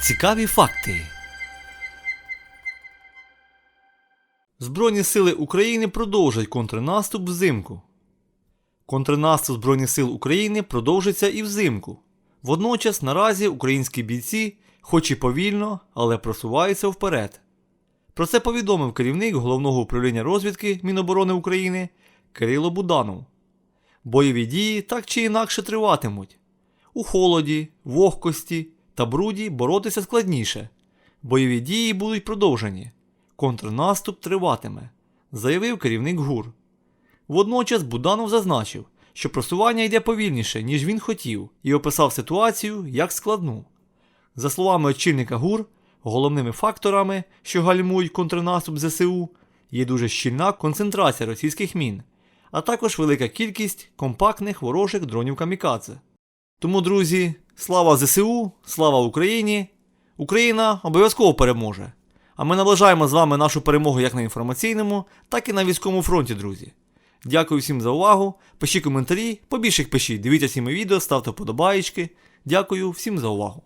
Цікаві факти. Збройні сили України продовжать контрнаступ взимку. Контрнаступ Збройних сил України продовжиться і взимку. Водночас наразі українські бійці, хоч і повільно, але просуваються вперед. Про це повідомив керівник головного управління розвідки Міноборони України Кирило Буданов. Бойові дії так чи інакше триватимуть. У холоді, вогкості та бруді боротися складніше. Бойові дії будуть продовжені. Контрнаступ триватиме, заявив керівник ГУР. Водночас Буданов зазначив, що просування йде повільніше, ніж він хотів, і описав ситуацію як складну. За словами очільника ГУР, головними факторами, що гальмують контрнаступ ЗСУ, є дуже щільна концентрація російських мін, а також велика кількість компактних ворожих дронів камікадзе. Тому, друзі, слава ЗСУ, слава Україні! Україна обов'язково переможе. А ми наближаємо з вами нашу перемогу як на інформаційному, так і на військовому фронті, друзі. Дякую всім за увагу. Пишіть коментарі, побільше їх пишіть, дивіться всі мої відео, ставте вподобаєчки. Дякую всім за увагу.